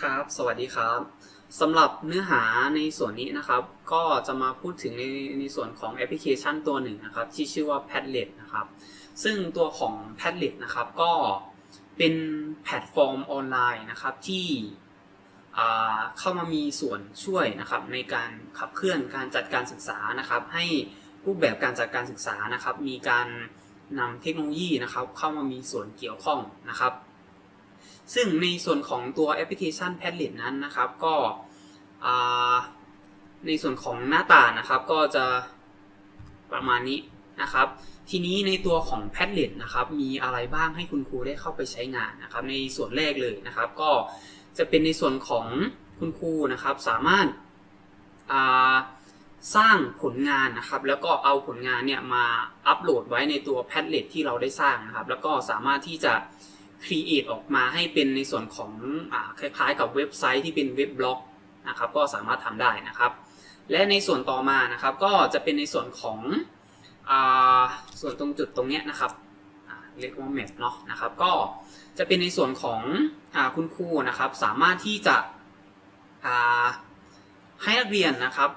ครับ สวัสดีครับสำหรับเนื้อหาในส่วนนี้นะครับ ก็จะมาพูดถึงในในส่วนของแอปพลิเคชันตัวหนึ่งนะครับ ที่ชื่อว่า Padlet นะครับ ซึ่งตัวของ Padlet นะครับก็เป็นแพลตฟอร์มออนไลน์นะครับที่เข้ามามีส่วนช่วยนะครับในการขับเคลื่อนการจัดการศึกษานะครับ ให้รูปแบบการจัดการศึกษานะครับ มีการนำเทคโนโลยีนะครับ เข้ามามีส่วนเกี่ยวข้องนะครับ ซึ่งในส่วนของตัวแอปพลิเคชัน Padlet นั้นนะครับก็ในส่วนของหน้าตานะครับก็จะประมาณนี้นะครับ ทีนี้ในตัวของ Padlet นะครับมีอะไรบ้างให้คุณครูได้เข้าไปใช้งานนะครับ ในส่วนแรกเลยนะครับ ก็จะเป็นในส่วนของคุณครูนะครับ สามารถาสร้างผลงานนะครับ แล้วก็เอาผลงานเนี่ยมาอัปโหลดไว้ในตัว Padlet ที่เราได้สร้างนะครับ แล้วก็สามารถที่จะ create ออกมาให้เป็นในส่วนของอคล้ายๆ กับเว็บไซต์ที่เป็นเว็บบล็อกนะครับก็สามารถทำได้นะครับ และในส่วนต่อมานะครับก็จะเป็นในส่วนของอส่วนตรงจุดตรงเนี้ยนะครับเรียกว่า map เนาะนะครับก็จะเป็นในส่วนของอคุณครูนะครับ สามารถที่จะให้นักเรียนนะครับ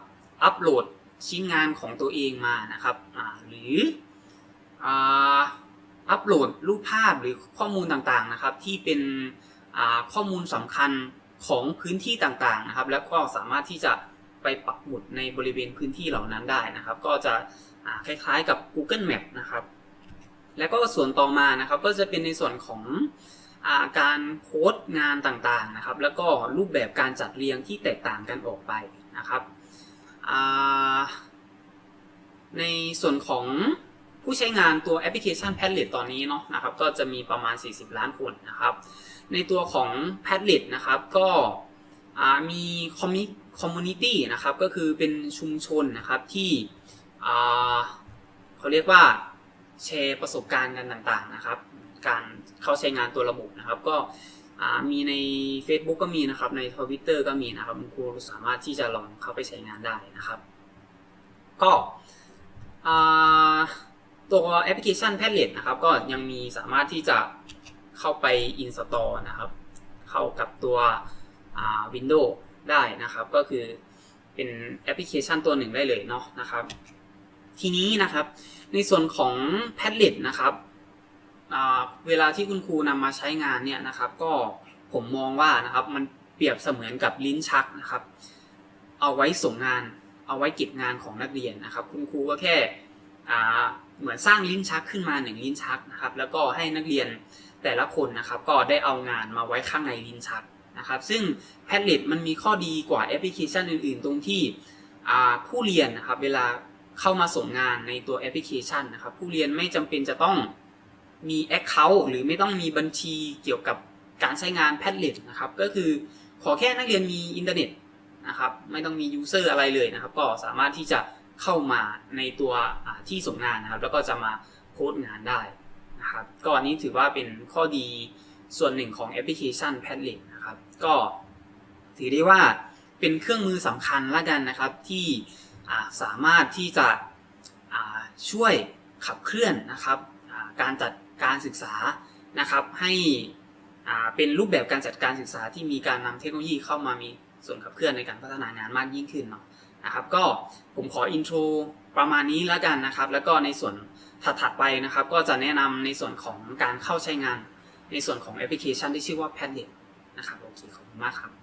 อัปโหลดชิ้นงานของตัวเองมานะครับหรือ อัปโหลดรูปภาพหรือข้อมูลต่างๆนะครับ ที่เป็นข้อมูลสำคัญของพื้นที่ต่างๆนะครับ แล้วก็สามารถที่จะไปปักหมุดในบริเวณพื้นที่เหล่านั้นได้นะครับ ก็จะคล้ายๆกับ Google Map นะครับ แล้วก็ส่วนต่อมานะครับก็จะเป็นในส่วนของอาการโพสต์งานต่างๆนะครับ แล้วก็รูปแบบการจัดเรียงที่แตกต่างกันออกไปนะครับในส่วนของ ผู้ใช้งานตัวแอปพลิเคชัน Padlet ตอนนี้เนาะนะครับก็จะมีประมาณ 40 ล้านคนนะครับ ในตัวของ Padlet นะครับก็อ่ามีคอมมูนิตี้นะครับก็คือเป็นชุมชนนะครับที่เขาเรียกว่าแชร์ประสบการณ์กันต่างๆนะครับ การเข้าใช้งานตัวระบบนะครับ ก็มีใน Facebook ก็มีนะครับใน Twitter ก็มีนะครับคุณครูสามารถที่จะลองเข้าไปใช้งานได้นะครับ ก็ ตัวแอปพลิเคชัน Padlet นะครับ ก็ยังมีสามารถที่จะเข้าไป install นะครับ เข้ากับตัวอ่า Windows ได้นะครับ ก็คือเป็นแอปพลิเคชันตัวหนึ่งได้เลยเนาะนะครับ ทีนี้นะครับในส่วนของ Padlet นะครับเวลาที่คุณครูนำมาใช้งานเนี่ยนะครับ ก็ผมมองว่านะครับมันเปรียบเสมือนกับลิ้นชักนะครับ เอาไว้ส่งงาน เอาไว้เก็บงานของนักเรียนนะครับ คุณครูก็แค่ เหมือนสร้างลิ้นชักขึ้นมาหนึ่งลิ้นชักนะครับ แล้วก็ให้นักเรียนแต่ละคนนะครับ ก็ได้เอางานมาไว้ข้างในลิ้นชักนะครับ ซึ่ง Padlet มันมีข้อดีกว่าแอปพลิเคชันอื่น ๆ ตรงที่ผู้เรียนนะครับเวลาเข้ามาส่งงานในตัวแอปพลิเคชันนะครับ ผู้เรียนไม่จำเป็นจะต้องมี Account หรือไม่ต้องมีบัญชีเกี่ยวกับการใช้งาน Padlet นะครับ ก็คือขอแค่นักเรียนมีอินเทอร์เน็ตนะครับ ไม่ต้องมียูเซอร์อะไรเลยนะครับ ก็สามารถที่จะ เข้ามาในตัวที่ส่งงานนะครับ แล้วก็จะมาโพสต์งานได้นะครับ ก็อันนี้ถือว่าเป็นข้อดีส่วนหนึ่งของแอปพลิเคชัน Padlet นะครับ ก็ถือได้ว่าเป็นเครื่องมือสำคัญละกันนะครับที่สามารถที่จะช่วยขับเคลื่อนนะครับการจัดการศึกษานะครับ ให้เป็นรูปแบบการจัดการศึกษาที่มีการนำเทคโนโลยีเข้ามามีส่วนขับเคลื่อนในการพัฒนางานมากยิ่งขึ้นเนาะ นะครับก็ผมขออินโทรประมาณนี้แล้วกันนะครับ แล้วก็ในส่วนถัดๆไปนะครับ ก็จะแนะนำในส่วนของการเข้าใช้งาน ในส่วนของแอปพลิเคชันที่ชื่อว่า Padlet นะครับโอเคขอบคุณมากครับ